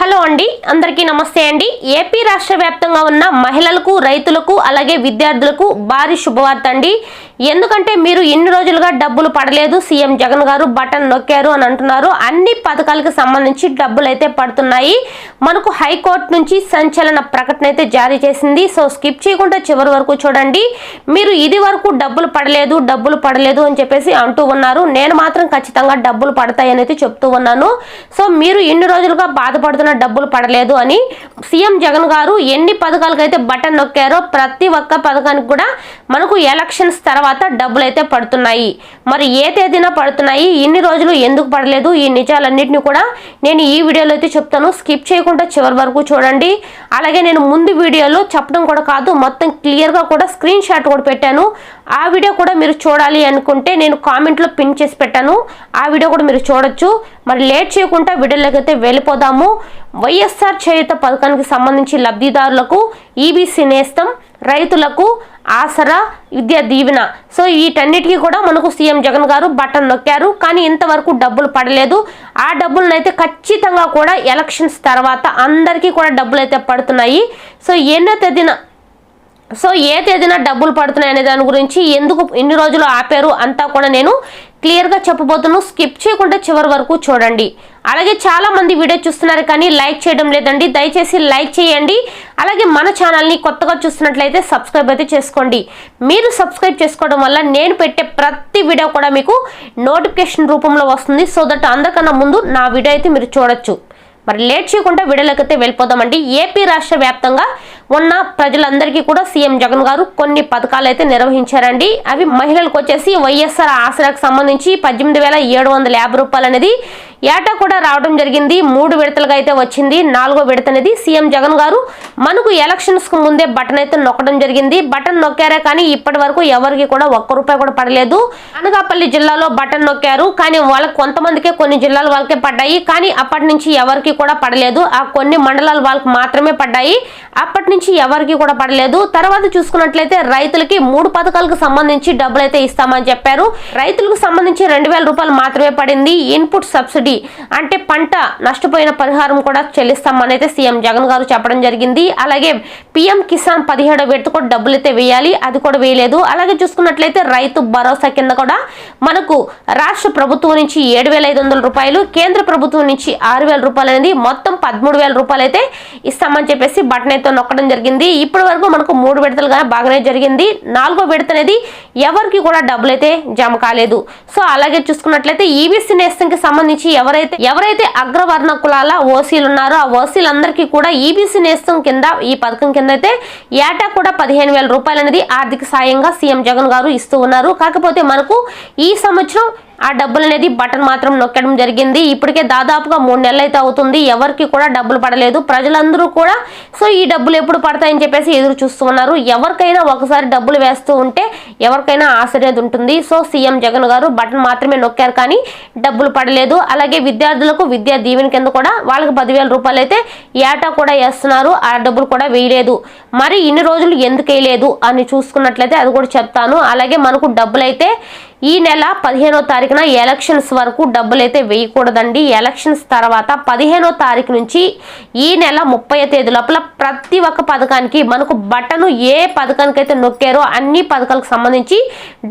Hello అండి అందరికీ నమస్తే అండి. ఏపీ రాష్ట్ర వ్యాప్తంగా ఉన్న మహిళలకు రైతులకు అలాగే విద్యార్థులకు భారీ శుభవార్త అండి. ఎందుకంటే మీరు ఇన్ని రోజులుగా డబ్బులు పడలేదు. సీఎం జగన్ గారు బటన్ నొక్కారు అని అంటున్నారు. అన్ని పథకాలకు సంబంధించి డబ్బులు అయితే పడుతున్నాయి. మనకు హైకోర్టు నుంచి సంచలన ప్రకటన అయితే జారీ చేసింది. సో స్కిప్ చేయకుండా చివరి వరకు చూడండి. మీరు ఇది వరకు డబ్బులు పడలేదు డబ్బులు పడలేదు అని చెప్పేసి అంటూ ఉన్నారు. నేను మాత్రం ఖచ్చితంగా డబ్బులు పడతాయని అయితే చెప్తూ ఉన్నాను. సో మీరు ఇన్ని రోజులుగా బాధపడుతున్న డబ్బులు పడలేదు అని సీఎం జగన్ గారు ఎన్ని పథకాలకైతే బటన్ నొక్కారో ప్రతి ఒక్క పథకానికి కూడా మనకు ఎలక్షన్స్ తర్వాత తర్వాత డబ్బులైతే పడుతున్నాయి. మరి ఏ తేదీన పడుతున్నాయి? ఇన్ని రోజులు ఎందుకు పడలేదు? ఈ నిజాలన్నింటినీ కూడా నేను ఈ వీడియోలో అయితే చెప్తాను. స్కిప్ చేయకుండా చివరి వరకు చూడండి. అలాగే నేను ముందు వీడియోలో చెప్పడం కూడా కాదు మొత్తం క్లియర్గా కూడా స్క్రీన్ షాట్ కూడా పెట్టాను. ఆ వీడియో కూడా మీరు చూడాలి అనుకుంటే నేను కామెంట్లో పిన్ చేసి పెట్టాను. ఆ వీడియో కూడా మీరు చూడొచ్చు. మరి లేట్ చేయకుండా వీడియోలోకి అయితే వెళ్ళిపోదాము. వైఎస్ఆర్ చేయుత పథకానికి సంబంధించి లబ్ధిదారులకు ఈబీసీ నేస్తం రైతులకు ఆసరా విద్యా దీవెన. సో వీటన్నిటికీ కూడా మనకు సీఎం జగన్ గారు బటన్ నొక్కారు. కానీ ఇంతవరకు డబ్బులు పడలేదు. ఆ డబ్బులను అయితే ఖచ్చితంగా కూడా ఎలక్షన్స్ తర్వాత అందరికీ కూడా డబ్బులు అయితే పడుతున్నాయి. సో ఎన్నో తేదీన సో ఏ తేదీన డబ్బులు పడుతున్నాయి అనే దాని గురించి ఎందుకు ఇన్ని రోజులు ఆపారు అంతా కూడా నేను క్లియర్గా చెప్పబోతున్నాను స్కిప్ చేయకుండా చివరి వరకు చూడండి. అలాగే చాలా మంది వీడియో చూస్తున్నారు కానీ లైక్ చేయడం లేదండి. దయచేసి లైక్ చేయండి. అలాగే మన ఛానల్ని కొత్తగా చూస్తున్నట్లయితే సబ్స్క్రైబ్ అయితే చేసుకోండి. మీరు సబ్స్క్రైబ్ చేసుకోవడం వల్ల నేను పెట్టే ప్రతి వీడియో కూడా మీకు నోటిఫికేషన్ రూపంలో వస్తుంది. సో దట్ అందరికన్నా ముందు నా వీడియో అయితే మీరు చూడొచ్చు. మరి లేట్ చేయకుండా వీడియోలోకి అయితే వెళ్ళిపోదామండి. ఏపీ రాష్ట్ర వ్యాప్తంగా ఉన్న ప్రజలందరికీ కూడా సీఎం జగన్ గారు కొన్ని పథకాలు అయితే నిర్వహించారండి. అవి మహిళలకు వచ్చేసి వైఎస్ఆర్ ఆసరాకు సంబంధించి పద్దెనిమిది వేల ఏడు వందల యాభై రూపాయలు అనేది ఏటా కూడా రావడం జరిగింది. మూడు విడతలుగా అయితే వచ్చింది. నాలుగో విడత అనేది సీఎం జగన్ గారు మనకు ఎలక్షన్స్కు ముందే బటన్ అయితే నొక్కడం జరిగింది. బటన్ నొక్కారే కానీ ఇప్పటి వరకు ఎవరికి కూడా ఒక్క రూపాయి కూడా పడలేదు. అనకాపల్లి జిల్లాలో బటన్ నొక్కారు. కానీ వాళ్ళకి కొంతమందికే కొన్ని జిల్లాల వాళ్ళకే పడ్డాయి. కానీ అప్పటి నుంచి ఎవరికి కూడా పడలేదు. ఆ కొన్ని మండలాల వాళ్ళకి మాత్రమే పడ్డాయి. అప్పటి నుంచి ఎవరికి కూడా పడలేదు. తర్వాత చూసుకున్నట్లయితే రైతులకి మూడు పథకాలకు సంబంధించి డబ్బులు అయితే ఇస్తామని చెప్పారు. రైతులకు సంబంధించి రెండు వేల రూపాయలు మాత్రమే పడింది. ఇన్పుట్ సబ్సిడీ అంటే పంట నష్టపోయిన పరిహారం కూడా చెల్లిస్తామని అయితే సీఎం జగన్ గారు చెప్పడం జరిగింది. అలాగే పిఎం కిసాన్ పదిహేడో విడత కూడా డబ్బులు అయితే వేయాలి. అది కూడా వేయలేదు. అలాగే చూసుకున్నట్లయితే రైతు భరోసా కింద కూడా మనకు రాష్ట్ర ప్రభుత్వం నుంచి ఏడు వేల ఐదు వందల రూపాయలు కేంద్ర ప్రభుత్వం నుంచి ఆరు వేల రూపాయలు అనేది మొత్తం పదమూడు వేల రూపాయలు అయితే ఇస్తామని చెప్పేసి బటన్ అయితే నొక్కడం జరిగింది. ఇప్పటి వరకు మనకు మూడు విడతలుగా బాగానే జరిగింది. నాలుగో విడత అనేది ఎవరికి కూడా డబ్బులు అయితే జమ కాలేదు. సో అలాగే చూసుకున్నట్లయితే ఈబీసీ నేస్తంకి సంబంధించి ఎవరైతే ఎవరైతే అగ్రవర్ణ కులాల ఓసీలు ఉన్నారో ఆ ఓసీలందరికీ కూడా ఈబీసీ నేస్తం కింద ఈ పథకం కింద అయితే ఏటా కూడా పదిహేను వేల రూపాయలు అనేది ఆర్థిక సాయంగా సీఎం జగన్ గారు ఇస్తూ ఉన్నారు. కాకపోతే మనకు ఈ సంవత్సరం ఆ డబ్బులు అనేది బటన్ మాత్రం నొక్కడం జరిగింది. ఇప్పటికే దాదాపుగా మూడు నెలలు అయితే అవుతుంది. ఎవరికి కూడా డబ్బులు పడలేదు. ప్రజలందరూ కూడా సో ఈ డబ్బులు ఎప్పుడు పడతాయని చెప్పేసి ఎదురు చూస్తూ ఉన్నారు. ఎవరికైనా ఒకసారి డబ్బులు వేస్తూ ఉంటే ఎవరికైనా ఆశ అనేది ఉంటుంది. సో సీఎం జగన్ గారు బటన్ మాత్రమే నొక్కారు కానీ డబ్బులు పడలేదు. అలాగే విద్యార్థులకు విద్యా దీవెన కింద కూడా వాళ్ళకి పదివేల రూపాయలు అయితే ఏటా కూడా వేస్తున్నారు. ఆ డబ్బులు కూడా వేయలేదు. మరి ఇన్ని రోజులు ఎందుకు వేయలేదు? అని చూసుకున్నట్లయితే అది కూడా చెప్తాను. అలాగే మనకు డబ్బులు అయితే ఈ నెల పదిహేనో తారీఖున ఎలక్షన్స్ వరకు డబ్బులు అయితే వేయకూడదండి. ఎలక్షన్స్ తర్వాత పదిహేనో తారీఖు నుంచి ఈ నెల ముప్పై తేదీ లోపల ప్రతి ఒక్క పథకానికి మనకు బటను ఏ పథకానికి అయితే నొక్కారో అన్ని పథకాలకు సంబంధించి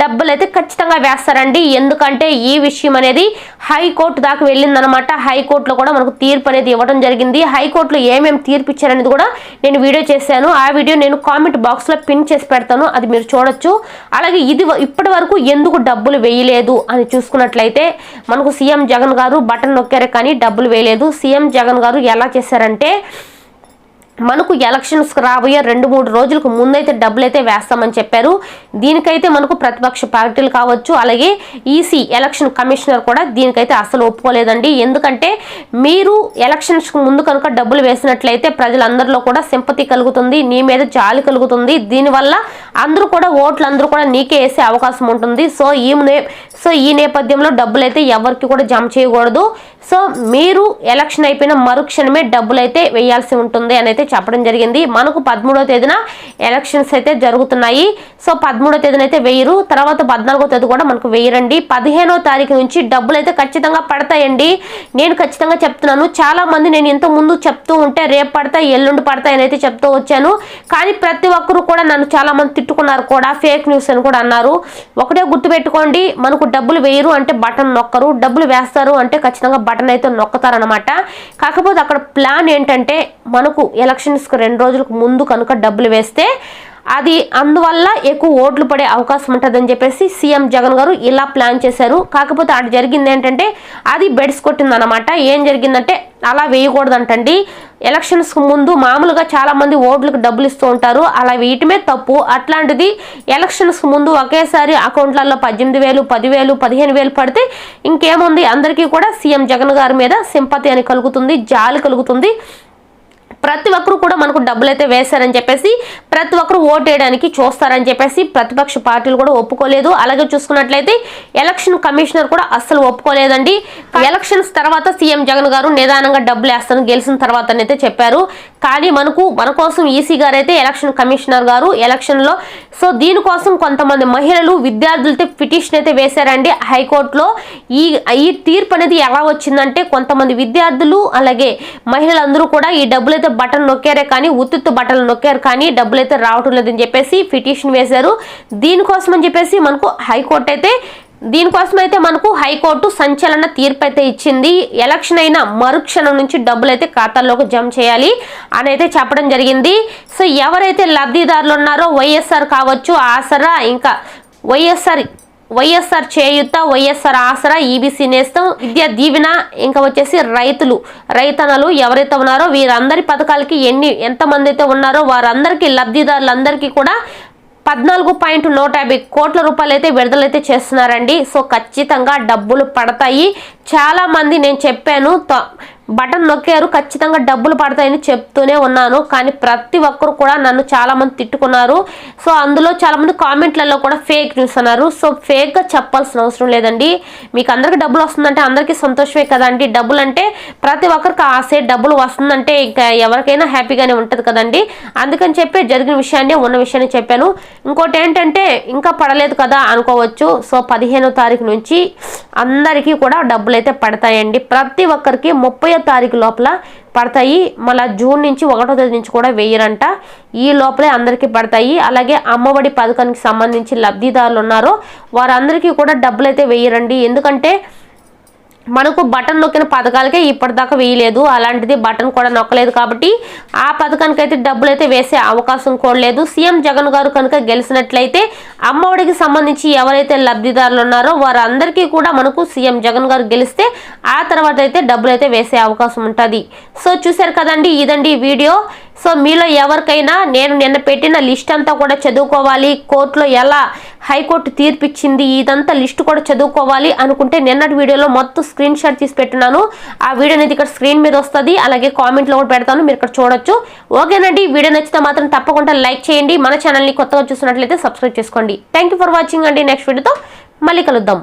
డబ్బులు అయితే ఖచ్చితంగా వేస్తారండి. ఎందుకంటే ఈ విషయం అనేది హైకోర్టు దాకా వెళ్ళిందనమాట హైకోర్టులో కూడా మనకు తీర్పు అనేది ఇవ్వడం జరిగింది. హైకోర్టులో ఏమేమి తీర్పు ఇచ్చారనేది కూడా నేను వీడియో చేశాను. ఆ వీడియో నేను కామెంట్ బాక్స్లో పిన్ చేసి పెడతాను. అది మీరు చూడొచ్చు. అలాగే ఇది ఇప్పటి వరకు ఎందుకు డబ్బులు వేయలేదు అని చూసుకున్నట్లయితే మనకు సీఎం జగన్ గారు బటన్ నొక్కారు కానీ డబ్బులు వేయలేదు. సీఎం జగన్ గారు ఎలా చేశారంటే మనకు ఎలక్షన్స్ రాబోయే రెండు మూడు రోజులకు ముందైతే డబ్బులు అయితే వేస్తామని చెప్పారు. దీనికైతే మనకు ప్రతిపక్ష పార్టీలు కావచ్చు అలాగే ఈసీ ఎలక్షన్ కమిషనర్ కూడా దీనికైతే అసలు ఒప్పుకోలేదండి. ఎందుకంటే మీరు ఎలక్షన్స్ ముందు కనుక డబ్బులు వేసినట్లయితే ప్రజలందరిలో కూడా సింపతి కలుగుతుంది నీ మీద జాలి కలుగుతుంది. దీనివల్ల అందరూ కూడా ఓట్లు అందరూ కూడా నీకే వేసే అవకాశం ఉంటుంది. సో ఈ సో ఈ నేపథ్యంలో డబ్బులు అయితే ఎవరికి కూడా జమ చేయకూడదు. సో మీరు ఎలక్షన్ అయిపోయిన మరుక్షణమే డబ్బులు అయితే వేయాల్సి ఉంటుంది అని అయితే చెప్పడం జరిగింది. మనకు పదమూడవ తేదీన ఎలక్షన్స్ అయితే జరుగుతున్నాయి. సో పదమూడవ తేదీన అయితే వెయ్యరు తర్వాత పద్నాలుగో తేదీ కూడా మనకు వెయ్యరండి పదిహేనో తారీఖు నుంచి డబ్బులు అయితే ఖచ్చితంగా పడతాయండి. నేను ఖచ్చితంగా చెప్తున్నాను. చాలా మంది నేను ఇంత ముందు చెప్తూ ఉంటే రేపు పడతాయి ఎల్లుండి పడతాయి అని అయితే చెప్తూ వచ్చాను. కానీ ప్రతి ఒక్కరు కూడా నన్ను చాలా మంది తిట్టుకున్నారు కూడా. ఫేక్ న్యూస్ అని కూడా అన్నారు. ఒకటే గుర్తుపెట్టుకోండి. మనకు డబ్బులు వేయరు అంటే బటన్ నొక్కరు. డబ్బులు వేస్తారు అంటే ఖచ్చితంగా బటన్ అయితే నొక్కుతారనమాట కాకపోతే అక్కడ ప్లాన్ ఏంటంటే మనకు ఎలక్షన్స్కి రెండు రోజులకు ముందు కనుక డబ్బులు వేస్తే అది అందువల్ల ఎక్కువ ఓట్లు పడే అవకాశం ఉంటుందని చెప్పేసి సీఎం జగన్ గారు ఇలా ప్లాన్ చేశారు. కాకపోతే అక్కడ జరిగింది ఏంటంటే అది బెడ్స్ కొట్టిందనమాట ఏం జరిగిందంటే అలా వేయకూడదంటండి. ఎలక్షన్స్కి ముందు మామూలుగా చాలామంది ఓట్లకు డబ్బులు ఇస్తూ ఉంటారు. అలా వేయటమే తప్పు. అట్లాంటిది ఎలక్షన్స్కి ముందు ఒకేసారి అకౌంట్లలో పద్దెనిమిది వేలు పదివేలు పదిహేను వేలు పడితే ఇంకేముంది? అందరికీ కూడా సీఎం జగన్ గారి మీద సింపతి అని కలుగుతుంది జాలి కలుగుతుంది. ప్రతి ఒక్కరు కూడా మనకు డబ్బులు అయితే వేశారని చెప్పేసి ప్రతి ఒక్కరు ఓటేయడానికి వేయడానికి చూస్తారని చెప్పేసి ప్రతిపక్ష పార్టీలు కూడా ఒప్పుకోలేదు. అలాగే చూసుకున్నట్లయితే ఎలక్షన్ కమిషనర్ కూడా అస్సలు ఒప్పుకోలేదండి. ఎలక్షన్స్ తర్వాత సీఎం జగన్ గారు నిదానంగా డబ్బులు వేస్తాను గెలిచిన తర్వాత అయితే చెప్పారు. కానీ మనకు మన కోసం ఈసీ గారు అయితే ఎలక్షన్ కమిషనర్ గారు ఎలక్షన్లో. సో దీనికోసం కొంతమంది మహిళలు విద్యార్థులతో పిటిషన్ అయితే వేశారండి హైకోర్టులో. ఈ ఈ తీర్పు అనేది ఎలా వచ్చిందంటే కొంతమంది విద్యార్థులు అలాగే మహిళలందరూ కూడా ఈ డబ్బులు అయితే బటన్ నొక్కారే కానీ ఉత్తుత్తు బట్టలు నొక్కారు కానీ డబ్బులు అయితే రావటం లేదని చెప్పేసి పిటిషన్ వేశారు. దీనికోసం అని చెప్పేసి మనకు హైకోర్టు అయితే దీనికోసం అయితే మనకు హైకోర్టు సంచలన తీర్పు అయితే ఇచ్చింది. ఎలక్షన్ అయిన మరుక్షణం నుంచి డబ్బులు అయితే ఖాతాల్లోకి జమ చేయాలి అని అయితే చెప్పడం జరిగింది. సో ఎవరైతే లబ్ధిదారులు ఉన్నారో వైఎస్ఆర్ కావచ్చు ఆసరా ఇంకా వైఎస్ఆర్ వైఎస్ఆర్ చేయుత వైఎస్ఆర్ ఆసరా ఈబీసీ నేస్తం. విద్యా దీవెన ఇంకా వచ్చేసి రైతులు రైతన్నలు ఎవరైతే ఉన్నారో వీరందరి పథకాలకి ఎన్ని ఎంతమంది అయితే ఉన్నారో వారందరికీ లబ్ధిదారులందరికీ కూడా పద్నాలుగు పాయింట్ నూట యాభై కోట్ల రూపాయలు అయితే విడుదలైతే చేస్తున్నారండి. సో ఖచ్చితంగా డబ్బులు పడతాయి. చాలామంది నేను చెప్పాను బటన్ నొక్కారు ఖచ్చితంగా డబ్బులు పడతాయని చెప్తూనే ఉన్నాను. కానీ ప్రతి ఒక్కరు కూడా నన్ను చాలామంది తిట్టుకున్నారు. సో అందులో చాలామంది కామెంట్లలో కూడా ఫేక్ న్యూస్ అన్నారు. సో ఫేక్గా చెప్పాల్సిన అవసరం లేదండి. మీకు అందరికి డబ్బులు వస్తుందంటే అందరికీ సంతోషమే కదండి డబ్బులు అంటే ప్రతి ఒక్కరికి ఆసే డబ్బులు వస్తుందంటే ఇంకా ఎవరికైనా హ్యాపీగానే ఉంటుంది కదండి. అందుకని చెప్పి జరిగిన విషయాన్ని ఉన్న విషయాన్ని చెప్పాను. ఇంకోటి ఏంటంటే ఇంకా పడలేదు కదా అనుకోవచ్చు. సో పదిహేనో తారీఖు నుంచి అందరికీ కూడా డబ్బులు అయితే పడతాయండి. ప్రతి ఒక్కరికి ముప్పై తారీఖు లోపల పడతాయి. మళ్ళీ జూన్ నుంచి ఒకటో తేదీ నుంచి కూడా వెయ్యరంట ఈ లోపలే అందరికీ పడతాయి. అలాగే అమ్మఒడి పథకానికి సంబంధించి లబ్ధిదారులు ఉన్నారో. వారందరికీ కూడా డబ్బులు అయితే వేయరండి. ఎందుకంటే మనకు బటన్ నొక్కిన పథకాలకే ఇప్పటిదాకా వేయలేదు. అలాంటిది బటన్ కూడా నొక్కలేదు కాబట్టి ఆ పథకానికి అయితే డబ్బులు అయితే వేసే అవకాశం కూడా లేదు. సీఎం జగన్ గారు కనుక గెలిచినట్లయితే అమ్మఒడికి సంబంధించి ఎవరైతే లబ్ధిదారులు ఉన్నారో వారందరికీ కూడా మనకు సీఎం జగన్ గారు గెలిస్తే ఆ తర్వాత అయితే డబ్బులు అయితే వేసే అవకాశం ఉంటుంది. సో చూశారు కదండి ఇదండి వీడియో. సో మీలో ఎవరికైనా నేను నిన్న పెట్టిన లిస్ట్ అంతా కూడా చదువుకోవాలి. కోర్టులో ఎలా హైకోర్టు తీర్పిచ్చింది ఇదంతా లిస్ట్ కూడా చదువుకోవాలి అనుకుంటే నిన్నటి వీడియోలో మొత్తం స్క్రీన్ షాట్ తీసి పెట్టినాను. ఆ వీడియో అనేది ఇక్కడ స్క్రీన్ మీద వస్తుంది. అలాగే కామెంట్లో కూడా పెడతాను. మీరు ఇక్కడ చూడొచ్చు. ఓకేనండి. వీడియో నచ్చితే మాత్రం తప్పకుండా లైక్ చేయండి. మన ఛానల్ని కొత్తగా చూసినట్లయితే సబ్స్క్రైబ్ చేసుకోండి. థ్యాంక్ ఫర్ వాచింగ్ అండి. నెక్స్ట్ వీడియోతో మళ్ళీ కలుద్దాం.